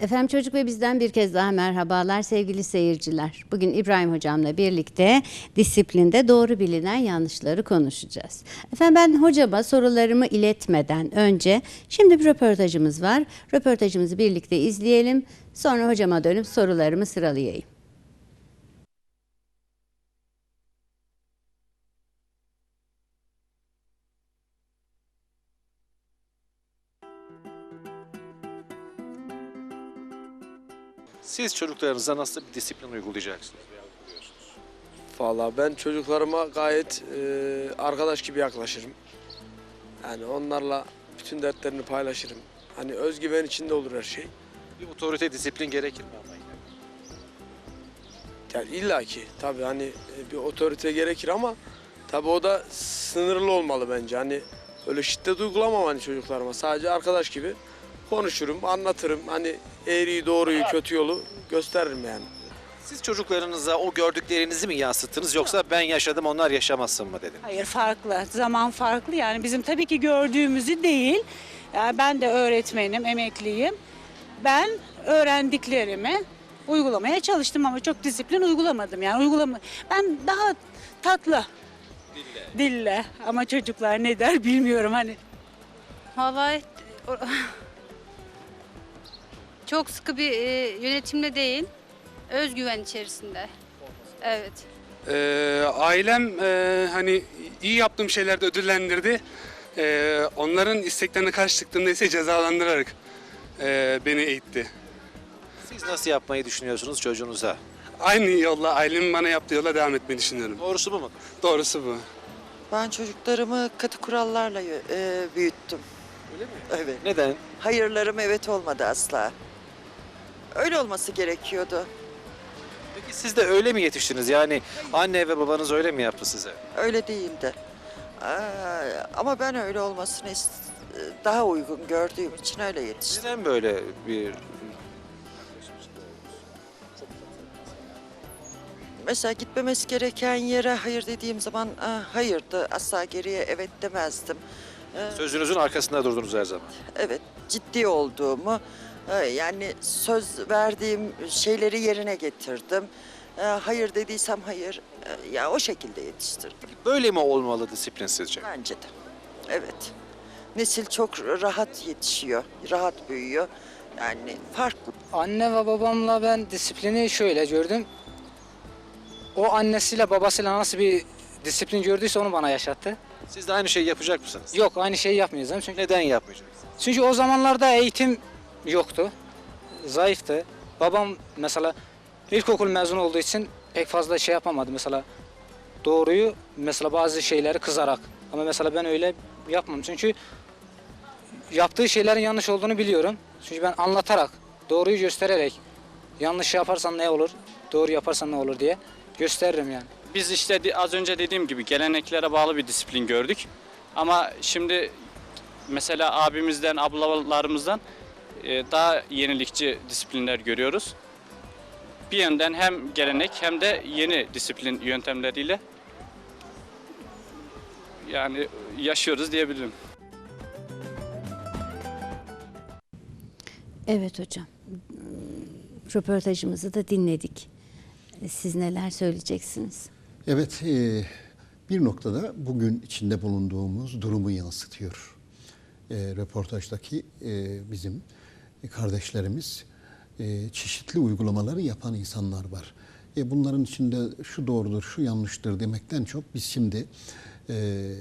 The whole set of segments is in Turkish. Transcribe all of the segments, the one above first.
Efendim Çocuk ve Bizden bir kez daha merhabalar sevgili seyirciler. Bugün İbrahim Hocam'la birlikte disiplinde doğru bilinen yanlışları konuşacağız. Efendim ben hocama sorularımı iletmeden önce şimdi bir röportajımız var. Röportajımızı birlikte izleyelim. Sonra hocama dönüp sorularımı sıralayayım. Siz çocuklarınıza nasıl bir disiplin uygulayacaksınız? Valla ben çocuklarıma gayet e, arkadaş gibi yaklaşırım. Yani onlarla bütün dertlerini paylaşırım. Hani özgüven içinde olur her şey. Bir otorite disiplin gerekir mi ama? Yani illaki tabii hani e, bir otorite gerekir ama tabii o da sınırlı olmalı bence. Hani öyle şiddet uygulamam hani çocuklarıma. Sadece arkadaş gibi konuşurum, anlatırım. Hani eğriyi, doğruyu, kötü yolu gösteririm yani. Siz çocuklarınıza o gördüklerinizi mi yansıttınız yoksa ben yaşadım onlar yaşamasın mı dediniz? Hayır farklı. Zaman farklı. Yani bizim tabii ki gördüğümüzü değil. Yani ben de öğretmenim, emekliyim. Ben öğrendiklerimi uygulamaya çalıştım ama çok disiplin uygulamadım. Yani uygulama ben daha tatlı Dille. dille ama çocuklar ne der bilmiyorum hani. Vallahi çok sıkı bir e, yönetimle değil, özgüven içerisinde. Evet. Ee, ailem e, hani iyi yaptığım şeylerde ödüllendirdi. Ee, onların isteklerine karşı çıktığımda ise cezalandırarak e, beni eğitti. Siz nasıl yapmayı düşünüyorsunuz çocuğunuza? Aynı yolla ailemin bana yaptığı yola devam etmeyi düşünüyorum. Doğrusu bu mu? Doğrusu bu. Ben çocuklarımı katı kurallarla e, büyüttüm. Öyle mi? Evet. Neden? Hayırlarım evet olmadı asla. Öyle olması gerekiyordu. Peki siz de öyle mi yetiştiniz? Yani anne ve babanız öyle mi yaptı size? Öyle değildi. Aa, ama ben öyle olmasını ist- daha uygun gördüğüm için öyle yetiştim. Neden böyle bir Mesela gitmemesi gereken yere hayır dediğim zaman "Aa, hayırdı. Asla geriye evet demezdim. sözünüzün arkasında durdunuz her zaman? Evet ciddi olduğumu yani söz verdiğim şeyleri yerine getirdim. E, Hayır dediysem hayır. E, Ya o şekilde yetiştirdim. Böyle mi olmalı disiplin sizce? Bence de. Evet. Nesil çok rahat yetişiyor, rahat büyüyor. Yani farklı. Anne ve babamla ben disiplini şöyle gördüm. O annesiyle babasıyla nasıl bir disiplin gördüyse onu bana yaşattı. Siz de aynı şeyi yapacak mısınız? Yok aynı şeyi yapmayacağım çünkü Neden yapmayacaksınız? çünkü o zamanlarda eğitim yoktu. Zayıftı. Babam mesela ilkokul mezunu olduğu için pek fazla şey yapamadı. Mesela doğruyu mesela bazı şeyleri kızarak. Ama mesela ben öyle yapmam. Çünkü yaptığı şeylerin yanlış olduğunu biliyorum. Çünkü ben anlatarak, doğruyu göstererek yanlış yaparsan ne olur, doğru yaparsan ne olur diye gösteririm yani. Biz işte az önce dediğim gibi geleneklere bağlı bir disiplin gördük. Ama şimdi mesela abimizden, ablalarımızdan daha yenilikçi disiplinler görüyoruz. Bir yönden hem gelenek hem de yeni disiplin yöntemleriyle yani yaşıyoruz diyebilirim. Evet hocam. Röportajımızı da dinledik. Siz neler söyleyeceksiniz? Evet, e, bir noktada bugün içinde bulunduğumuz durumu yansıtıyor. E, röportajdaki e, bizim kardeşlerimiz e, çeşitli uygulamaları yapan insanlar var. E, bunların içinde şu doğrudur, şu yanlıştır demekten çok biz şimdi e,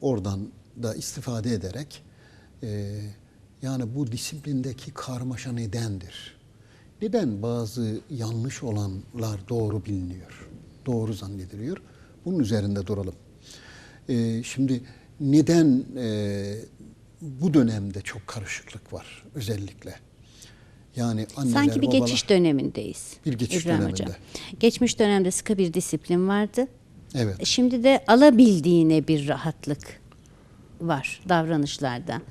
oradan da istifade ederek e, yani bu disiplindeki karmaşa nedendir? Neden bazı yanlış olanlar doğru biliniyor, doğru zannediliyor? Bunun üzerinde duralım. Şimdi neden e, bu dönemde çok karışıklık var özellikle? Yani anneler, Sanki bir babalar, geçiş dönemindeyiz. Bir geçiş İbrahim döneminde. Hocam. Geçmiş dönemde sıkı bir disiplin vardı. Evet. Şimdi de alabildiğine bir rahatlık var davranışlarda.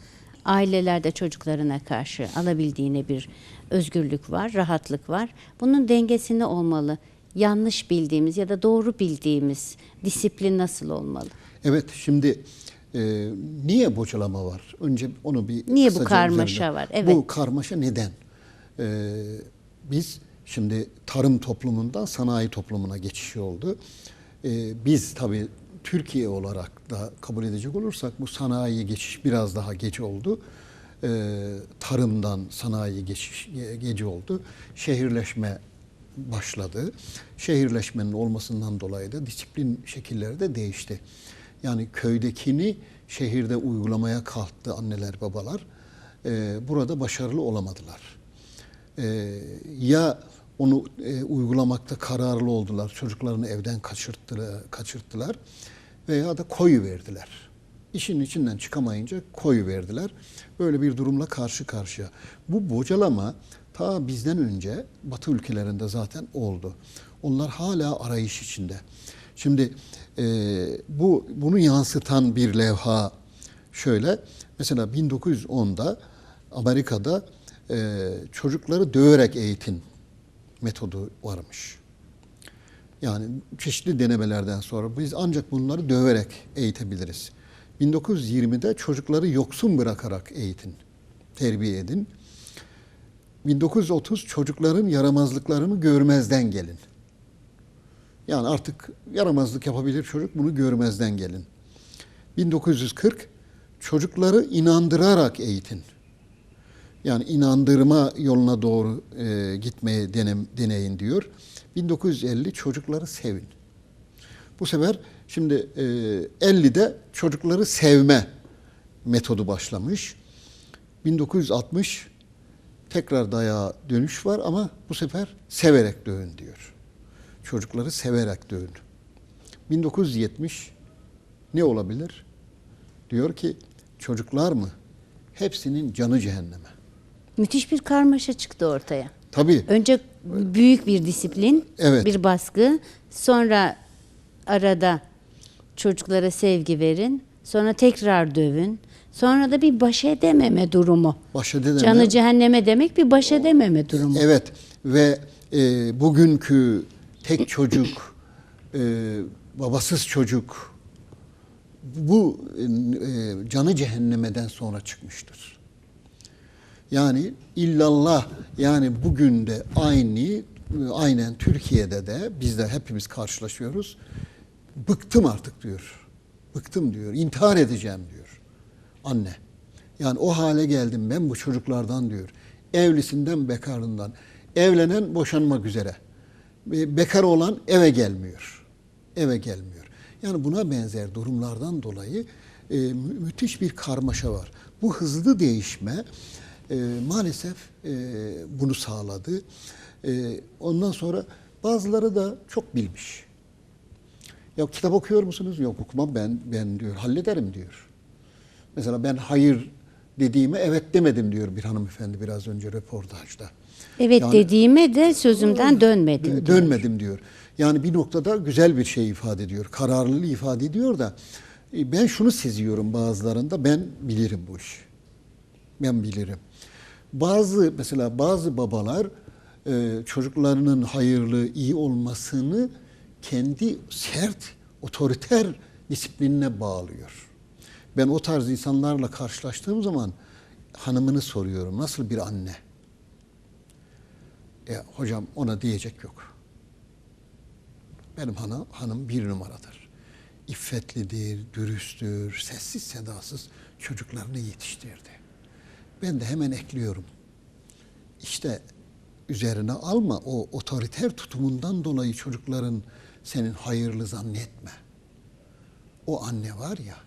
Ailelerde çocuklarına karşı alabildiğine bir özgürlük var, rahatlık var. Bunun dengesinde olmalı. Yanlış bildiğimiz ya da doğru bildiğimiz disiplin nasıl olmalı? Evet, şimdi e, niye bocalama var? Önce onu bir Niye bu karmaşa üzerinde- var? Evet. Bu karmaşa neden? Ee, biz şimdi tarım toplumundan sanayi toplumuna geçiş oldu. Ee, biz tabii Türkiye olarak da kabul edecek olursak bu sanayi geçiş biraz daha geç oldu. Ee, tarımdan sanayi geçiş ge- gece oldu. Şehirleşme başladı. Şehirleşmenin olmasından dolayı da disiplin şekilleri de değişti. Yani köydekini şehirde uygulamaya kalktı anneler babalar. Ee, burada başarılı olamadılar. Ee, ya onu e, uygulamakta kararlı oldular, çocuklarını evden kaçırttılar, kaçırttılar veya da koyu verdiler. İşin içinden çıkamayınca koyu verdiler. Böyle bir durumla karşı karşıya. Bu bocalama ta bizden önce Batı ülkelerinde zaten oldu. Onlar hala arayış içinde. Şimdi e, bu bunu yansıtan bir levha şöyle. Mesela 1910'da Amerika'da e, çocukları döverek eğitim metodu varmış. Yani çeşitli denemelerden sonra biz ancak bunları döverek eğitebiliriz. 1920'de çocukları yoksun bırakarak eğitin, terbiye edin. 1930 çocukların yaramazlıklarını görmezden gelin. Yani artık yaramazlık yapabilir çocuk bunu görmezden gelin. 1940 çocukları inandırarak eğitin. Yani inandırma yoluna doğru e, gitmeye denem, deneyin diyor. 1950 çocukları sevin. Bu sefer şimdi e, 50'de çocukları sevme metodu başlamış. 1960 tekrar dayağa dönüş var ama bu sefer severek dövün diyor. Çocukları severek dövün. 1970 ne olabilir? Diyor ki çocuklar mı? Hepsinin canı cehenneme. Müthiş bir karmaşa çıktı ortaya. Tabii. Önce büyük bir disiplin, Evet. bir baskı, sonra arada çocuklara sevgi verin, sonra tekrar dövün, sonra da bir baş edememe durumu. Baş edememe. Canı cehenneme demek bir baş edememe durumu. Evet ve e, bugünkü tek çocuk, e, babasız çocuk bu e, canı cehennemeden sonra çıkmıştır. Yani illallah yani bugün de aynı aynen Türkiye'de de biz de hepimiz karşılaşıyoruz. Bıktım artık diyor. Bıktım diyor. İntihar edeceğim diyor. Anne. Yani o hale geldim ben bu çocuklardan diyor. Evlisinden bekarından. Evlenen boşanmak üzere. Be- Bekar olan eve gelmiyor. Eve gelmiyor. Yani buna benzer durumlardan dolayı e, mü- müthiş bir karmaşa var. Bu hızlı değişme e, maalesef e, bunu sağladı. E, ondan sonra bazıları da çok bilmiş. Ya kitap okuyor musunuz? Yok okumam ben ben diyor. Hallederim diyor. Mesela ben hayır dediğime evet demedim diyor bir hanımefendi biraz önce röportajda. Evet Yani- dediğime de sözümden dönmedim. Diyor. Dönmedim diyor. Yani bir noktada güzel bir şey ifade ediyor. Kararlılığı ifade ediyor da e, ben şunu seziyorum bazılarında ben bilirim bu işi. Ben bilirim. Bazı mesela bazı babalar e, çocuklarının hayırlı, iyi olmasını kendi sert, otoriter disiplinine bağlıyor. Ben o tarz insanlarla karşılaştığım zaman hanımını soruyorum. Nasıl bir anne? E, hocam ona diyecek yok. Benim hanım, hanım bir numaradır. İffetlidir, dürüsttür, sessiz sedasız çocuklarını yetiştirdi. Ben de hemen ekliyorum. İşte üzerine alma o otoriter tutumundan dolayı çocukların senin hayırlı zannetme. O anne var ya,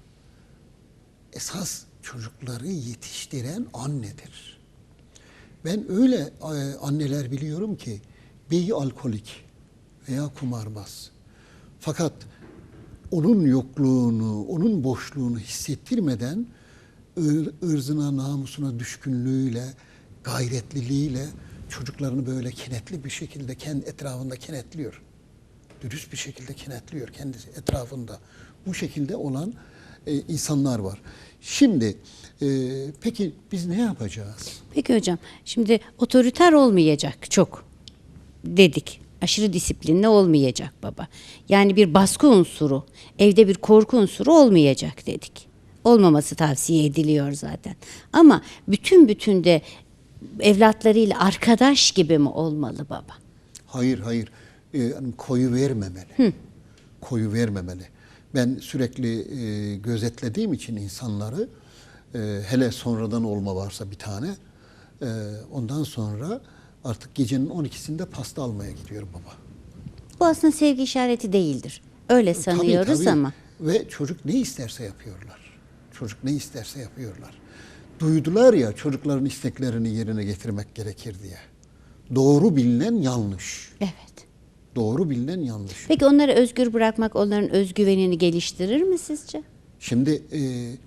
esas çocukları yetiştiren annedir. Ben öyle e, anneler biliyorum ki beyi alkolik veya kumarbaz. Fakat onun yokluğunu, onun boşluğunu hissettirmeden ır, ırzına, namusuna düşkünlüğüyle, gayretliliğiyle çocuklarını böyle kenetli bir şekilde kendi etrafında kenetliyor. Dürüst bir şekilde kenetliyor kendi etrafında. Bu şekilde olan e, insanlar var. Şimdi e, peki biz ne yapacağız? Peki hocam şimdi otoriter olmayacak çok dedik. Aşırı disiplinli olmayacak baba. Yani bir baskı unsuru, evde bir korku unsuru olmayacak dedik. Olmaması tavsiye ediliyor zaten. Ama bütün bütünde evlatlarıyla arkadaş gibi mi olmalı baba? Hayır hayır. Ee, koyu vermemeli. Koyu vermemeli. Ben sürekli e, gözetlediğim için insanları e, hele sonradan olma varsa bir tane e, ondan sonra artık gecenin 12'sinde pasta almaya gidiyorum baba. Bu aslında sevgi işareti değildir. Öyle Tabii, sanıyoruz tabii. ama. Ve çocuk ne isterse yapıyorlar. Çocuk ne isterse yapıyorlar. Duydular ya çocukların isteklerini yerine getirmek gerekir diye. Doğru bilinen yanlış. Evet. Doğru bilinen yanlış. Peki onları özgür bırakmak onların özgüvenini geliştirir mi sizce? Şimdi e,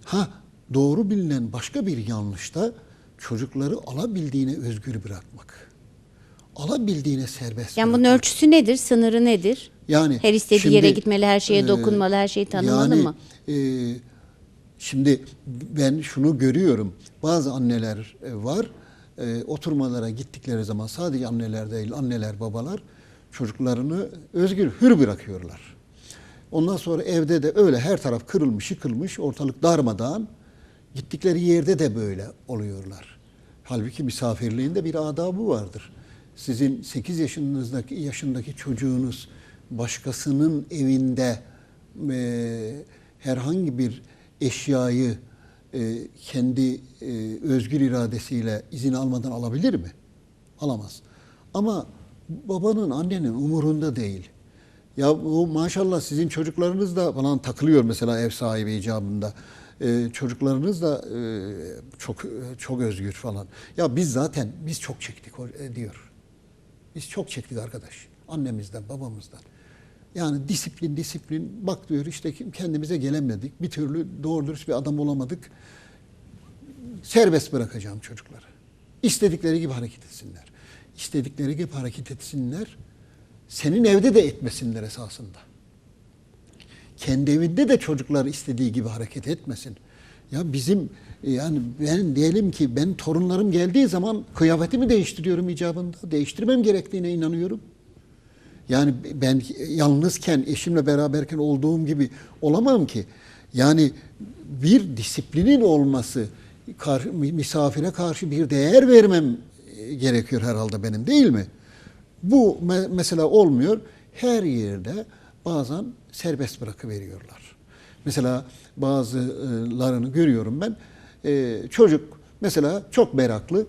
ha doğru bilinen başka bir yanlış da çocukları alabildiğine özgür bırakmak. Alabildiğine serbest Yani bunun bırakmak. ölçüsü nedir, sınırı nedir? Yani her istediği şimdi, yere gitmeli, her şeye e, dokunmalı, her şeyi tanımalı yani, mı? e, şimdi ben şunu görüyorum. Bazı anneler e, var. e, oturmalara gittikleri zaman sadece anneler değil, anneler, babalar çocuklarını özgür, hür bırakıyorlar. Ondan sonra evde de öyle her taraf kırılmış, yıkılmış, ortalık darmadağın. Gittikleri yerde de böyle oluyorlar. Halbuki misafirliğinde bir adabı vardır. Sizin 8 yaşınızdaki yaşındaki çocuğunuz başkasının evinde e, herhangi bir eşyayı e, kendi e, özgür iradesiyle izin almadan alabilir mi? Alamaz. Ama babanın, annenin umurunda değil. Ya bu maşallah sizin çocuklarınız da falan takılıyor mesela ev sahibi icabında. Ee, çocuklarınız da e, çok çok özgür falan. Ya biz zaten biz çok çektik e, diyor. Biz çok çektik arkadaş. Annemizden, babamızdan. Yani disiplin, disiplin. Bak diyor işte kendimize gelemedik. Bir türlü doğru dürüst bir adam olamadık. Serbest bırakacağım çocukları. İstedikleri gibi hareket etsinler. İstedikleri gibi hareket etsinler. Senin evde de etmesinler esasında. Kendi evinde de çocuklar istediği gibi hareket etmesin. Ya bizim e, yani ben diyelim ki ben torunlarım geldiği zaman kıyafetimi değiştiriyorum icabında. Değiştirmem gerektiğine inanıyorum. Yani ben yalnızken, eşimle beraberken olduğum gibi olamam ki. Yani bir disiplinin olması, misafire karşı bir değer vermem gerekiyor herhalde benim değil mi? Bu me- mesela olmuyor. Her yerde bazen serbest bırakıveriyorlar. Mesela bazılarını görüyorum ben. E, çocuk mesela çok meraklı.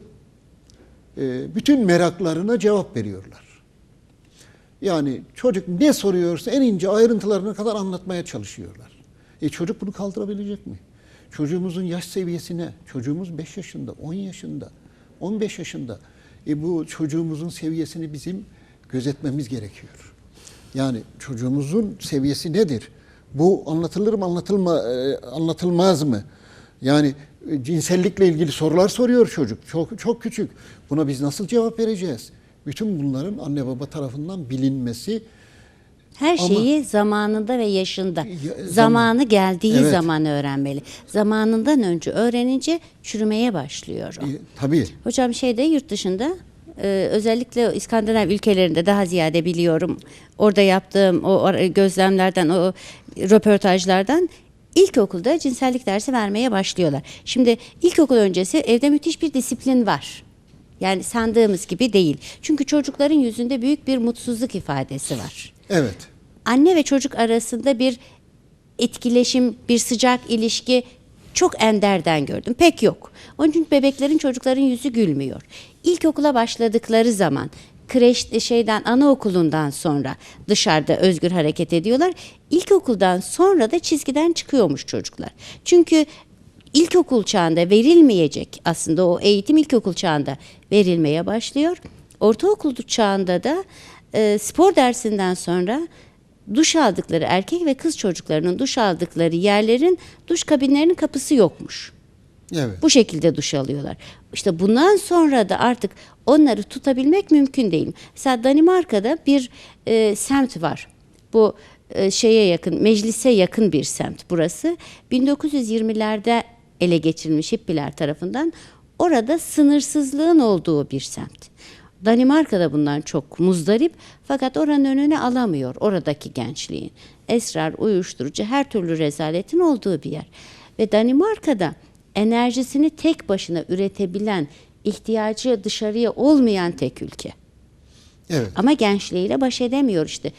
E, bütün meraklarına cevap veriyorlar. Yani çocuk ne soruyorsa en ince ayrıntılarına kadar anlatmaya çalışıyorlar. E çocuk bunu kaldırabilecek mi? Çocuğumuzun yaş seviyesine, çocuğumuz 5 yaşında, 10 yaşında, 15 yaşında. E bu çocuğumuzun seviyesini bizim gözetmemiz gerekiyor. Yani çocuğumuzun seviyesi nedir? Bu anlatılır mı, anlatılma, e, anlatılmaz mı? Yani e, cinsellikle ilgili sorular soruyor çocuk. Çok çok küçük. Buna biz nasıl cevap vereceğiz? Bütün bunların anne baba tarafından bilinmesi Her Ama- şeyi zamanında ve yaşında, Ya, zaman- zamanı geldiği Evet. zaman öğrenmeli. Zamanından önce öğrenince çürümeye başlıyor o. e, tabii Hocam şeyde yurt dışında e, özellikle İskandinav ülkelerinde daha ziyade biliyorum. Orada yaptığım o gözlemlerden, o röportajlardan ilkokulda cinsellik dersi vermeye başlıyorlar. Şimdi ilkokul öncesi evde müthiş bir disiplin var. Yani sandığımız gibi değil. Çünkü çocukların yüzünde büyük bir mutsuzluk ifadesi var evet. anne ve çocuk arasında bir etkileşim, bir sıcak ilişki çok enderden gördüm. Pek yok. Onun için bebeklerin, çocukların yüzü gülmüyor. İlkokula başladıkları zaman kreş şeyden anaokulundan sonra dışarıda özgür hareket ediyorlar. İlkokuldan sonra da çizgiden çıkıyormuş çocuklar. Çünkü ilkokul çağında verilmeyecek aslında o eğitim ilkokul çağında verilmeye başlıyor. Ortaokul çağında da e, spor dersinden sonra duş aldıkları erkek ve kız çocuklarının duş aldıkları yerlerin duş kabinlerinin kapısı yokmuş. Evet. Bu şekilde duş alıyorlar. İşte bundan sonra da artık onları tutabilmek mümkün değil. Mesela Danimarka'da bir e, semt var. Bu e, şeye yakın, meclise yakın bir semt burası. 1920'lerde ele geçirilmiş Hippiler tarafından. Orada sınırsızlığın olduğu bir semt. Danimarka'da bundan çok muzdarip fakat oranın önüne alamıyor oradaki gençliğin. Esrar, uyuşturucu, her türlü rezaletin olduğu bir yer. Ve Danimarka'da enerjisini tek başına üretebilen ihtiyacı dışarıya olmayan tek ülke. Evet. Ama gençliğiyle baş edemiyor işte.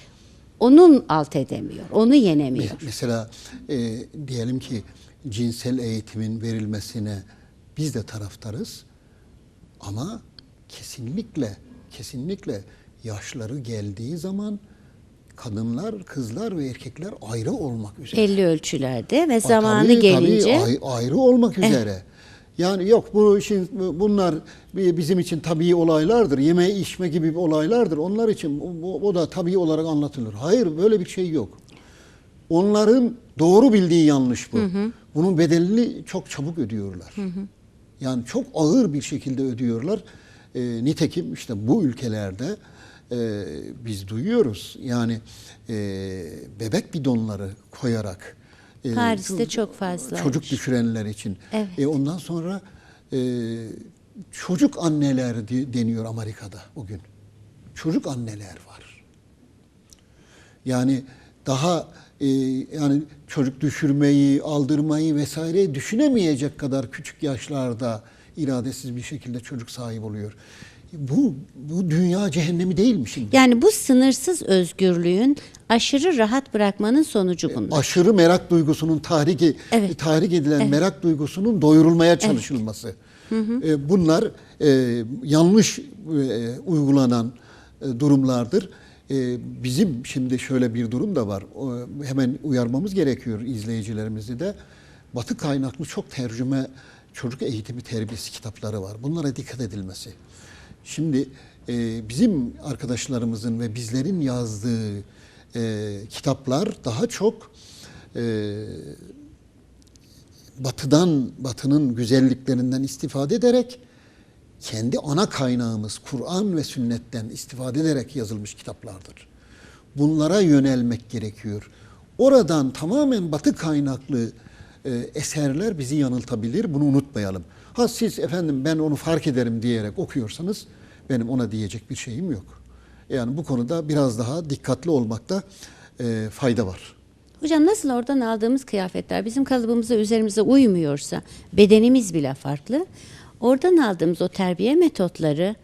Onun alt edemiyor, onu yenemiyor. Me- Mesela e, diyelim ki cinsel eğitimin verilmesine biz de taraftarız. Ama kesinlikle kesinlikle yaşları geldiği zaman kadınlar, kızlar ve erkekler ayrı olmak üzere. Belli ölçülerde ve zamanı tabii, gelince tabii, ay- ayrı olmak üzere. Yani yok bu işin bunlar bi- bizim için tabii olaylardır. Yeme içme gibi olaylardır. Onlar için o, o- da tabii olarak anlatılır. Hayır böyle bir şey yok. Onların doğru bildiği yanlış bu. Bunun bedelini çok çabuk ödüyorlar. Yani çok ağır bir şekilde ödüyorlar. Ee, nitekim işte bu ülkelerde e, biz duyuyoruz. Yani e, bebek bidonları koyarak e, Paris'te çok fazla. çocuk düşürenler için. Evet. E ondan sonra e, çocuk anneler deniyor Amerika'da bugün. Çocuk anneler var. Yani daha e, yani çocuk düşürmeyi, aldırmayı vesaire düşünemeyecek kadar küçük yaşlarda iradesiz bir şekilde çocuk sahibi oluyor. Bu bu dünya cehennemi değil mi şimdi? yani bu sınırsız özgürlüğün aşırı rahat bırakmanın sonucu bunlar. aşırı merak duygusunun tahrik e- Evet. tahrik edilen merak duygusunun doyurulmaya çalışılması. E, bunlar e, yanlış e, uygulanan e, durumlardır. E, bizim şimdi şöyle bir durum da var. O, hemen uyarmamız gerekiyor izleyicilerimizi de. Batı kaynaklı çok tercüme çocuk eğitimi terbiyesi kitapları var. Bunlara dikkat edilmesi. Şimdi e, bizim arkadaşlarımızın ve bizlerin yazdığı e, kitaplar daha çok e, batıdan, batının güzelliklerinden istifade ederek kendi ana kaynağımız Kur'an ve sünnetten istifade ederek yazılmış kitaplardır. Bunlara yönelmek gerekiyor. Oradan tamamen batı kaynaklı e, eserler bizi yanıltabilir. Bunu unutmayalım. Ha siz efendim ben onu fark ederim diyerek okuyorsanız benim ona diyecek bir şeyim yok. Yani bu konuda biraz daha dikkatli olmakta e, fayda var. Hocam nasıl oradan aldığımız kıyafetler bizim kalıbımıza üzerimize uymuyorsa bedenimiz bile farklı. Oradan aldığımız o terbiye metotları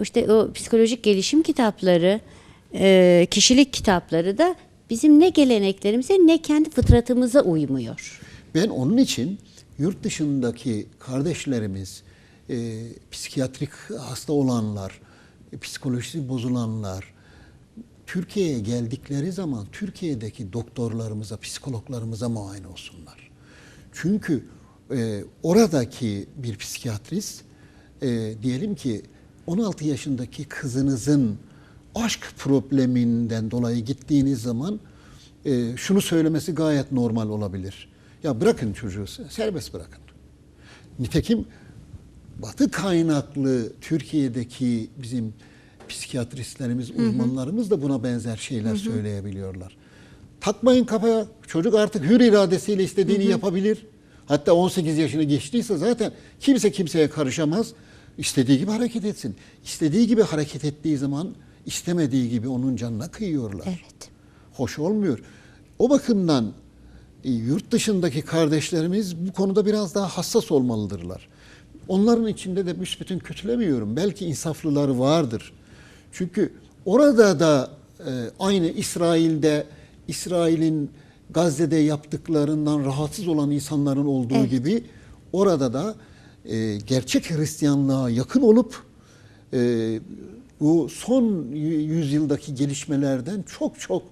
işte o psikolojik gelişim kitapları e, kişilik kitapları da bizim ne geleneklerimize ne kendi fıtratımıza uymuyor. Ben onun için yurt dışındaki kardeşlerimiz, e, psikiyatrik hasta olanlar, e, psikolojisi bozulanlar, Türkiye'ye geldikleri zaman Türkiye'deki doktorlarımıza, psikologlarımıza muayene olsunlar. Çünkü e, oradaki bir psikiyatrist e, diyelim ki 16 yaşındaki kızınızın aşk probleminden dolayı gittiğiniz zaman e, şunu söylemesi gayet normal olabilir. Ya bırakın çocuğu, serbest bırakın. Nitekim Batı kaynaklı Türkiye'deki bizim psikiyatristlerimiz, uzmanlarımız da buna benzer şeyler söyleyebiliyorlar. Takmayın kafaya. Çocuk artık hür iradesiyle istediğini yapabilir. Hatta 18 yaşını geçtiyse zaten kimse kimseye karışamaz. İstediği gibi hareket etsin. İstediği gibi hareket ettiği zaman istemediği gibi onun canına kıyıyorlar. Evet. Hoş olmuyor. O bakımdan yurt dışındaki kardeşlerimiz bu konuda biraz daha hassas olmalıdırlar. Onların içinde de büsbütün kötülemiyorum. Belki insaflıları vardır. Çünkü orada da e, aynı İsrail'de İsrail'in Gazze'de yaptıklarından rahatsız olan insanların olduğu Evet. gibi orada da e, gerçek Hristiyanlığa yakın olup e, bu son yüzyıldaki gelişmelerden çok çok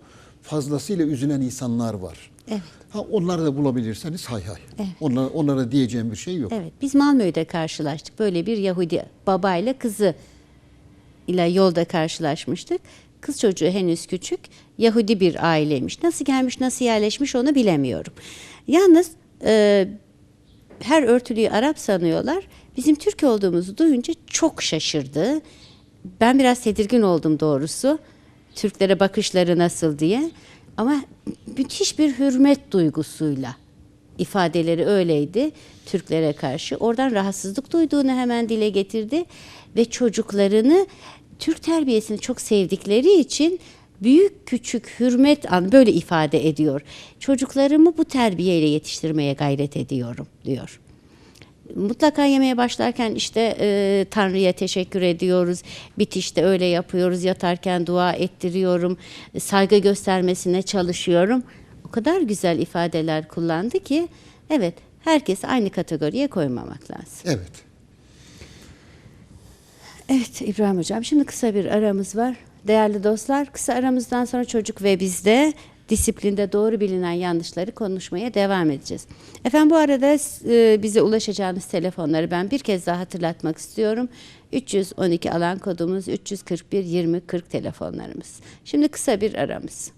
fazlasıyla üzülen insanlar var. Evet. Ha, onları da bulabilirseniz hay hay. Onlara, onlara diyeceğim bir şey yok. Evet, biz Malmö'de karşılaştık. Böyle bir Yahudi babayla kızı ile yolda karşılaşmıştık. Kız çocuğu henüz küçük, Yahudi bir aileymiş. Nasıl gelmiş, nasıl yerleşmiş onu bilemiyorum. Yalnız e, her örtülüyü Arap sanıyorlar. Bizim Türk olduğumuzu duyunca çok şaşırdı. Ben biraz tedirgin oldum doğrusu. Türklere bakışları nasıl diye. Ama müthiş bir hürmet duygusuyla ifadeleri öyleydi Türklere karşı. Oradan rahatsızlık duyduğunu hemen dile getirdi ve çocuklarını Türk terbiyesini çok sevdikleri için büyük küçük hürmet an böyle ifade ediyor. Çocuklarımı bu terbiyeyle yetiştirmeye gayret ediyorum diyor. Mutlaka yemeye başlarken işte e, Tanrı'ya teşekkür ediyoruz. Bitişte öyle yapıyoruz. Yatarken dua ettiriyorum. Saygı göstermesine çalışıyorum. O kadar güzel ifadeler kullandı ki evet herkes aynı kategoriye koymamak lazım. Evet. Evet İbrahim Hocam şimdi kısa bir aramız var. Değerli dostlar kısa aramızdan sonra çocuk ve bizde disiplinde doğru bilinen yanlışları konuşmaya devam edeceğiz. Efendim bu arada e, bize ulaşacağınız telefonları ben bir kez daha hatırlatmak istiyorum. 312 alan kodumuz 341 20 40 telefonlarımız. Şimdi kısa bir aramız.